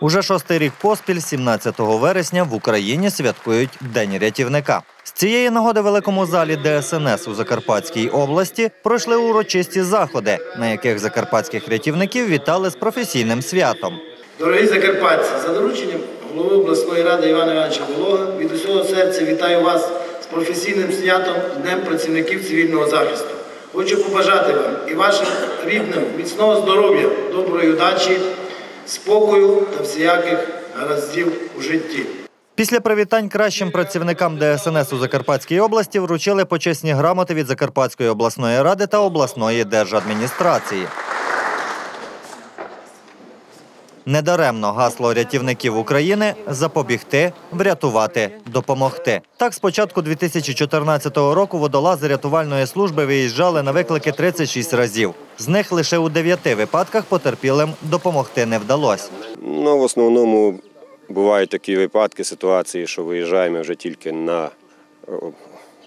Уже шостий рік поспіль, 17 вересня, в Україні святкують День рятівника. З цієї нагоди в великому залі ДСНС у Закарпатській області пройшли урочисті заходи, на яких закарпатських рятівників вітали з професійним святом. Дорогі закарпатці, за дорученням голови обласної ради Івана Івановича Волога від усього серця вітаю вас з професійним святом Днем працівників цивільного захисту. Хочу побажати вам і вашим рідним міцного здоров'я, доброї удачі, спокою та всіяких гараздів у житті. Після привітань кращим працівникам ДСНС у Закарпатській області вручили почесні грамоти від Закарпатської обласної ради та обласної держадміністрації. Недаремно гасло рятівників України запобігти, врятувати, допомогти. Так, з початку 2014 року водолази рятувальної служби виїжджали на виклики 36 разів. З них лише у 9 випадках потерпілим допомогти не вдалося. Ну, в основному бувають такі випадки, ситуації, що виїжджаємо вже тільки на е,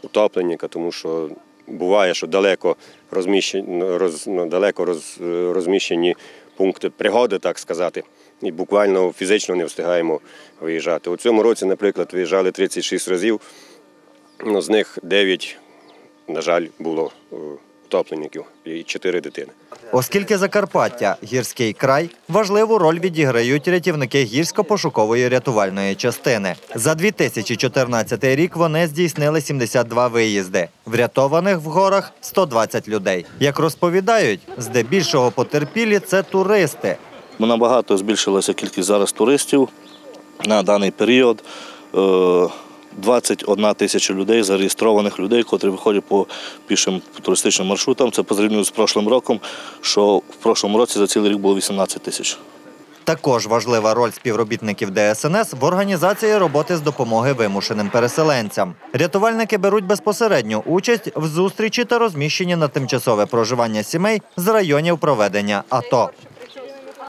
утопленника, тому що буває, що далеко розміщені, роз, ну, далеко роз, розміщені пункти пригоди, так сказати, і буквально фізично не встигаємо виїжджати. У цьому році, наприклад, виїжджали 36 разів, ну, з них 9, на жаль, було е, утопленників і 4 дитини. Оскільки Закарпаття гірський край, важливу роль відіграють рятівники гірсько-пошукової рятувальної частини. За 2014 рік вони здійснили 72 виїзди. Врятованих в горах 120 людей. Як розповідають, здебільшого потерпілі це туристи. Набагато збільшилася кількість зараз туристів на даний період. Е, 21 тисяча людей, зареєстрованих людей, котрі виходять по пішим туристичним маршрутам. Це по зрівнянню з прошлим роком, що в прошлому році за цілий рік було 18 тисяч. Також важлива роль співробітників ДСНС в організації роботи з допомоги вимушеним переселенцям. Рятувальники беруть безпосередню участь в зустрічі та розміщенні на тимчасове проживання сімей з районів проведення АТО.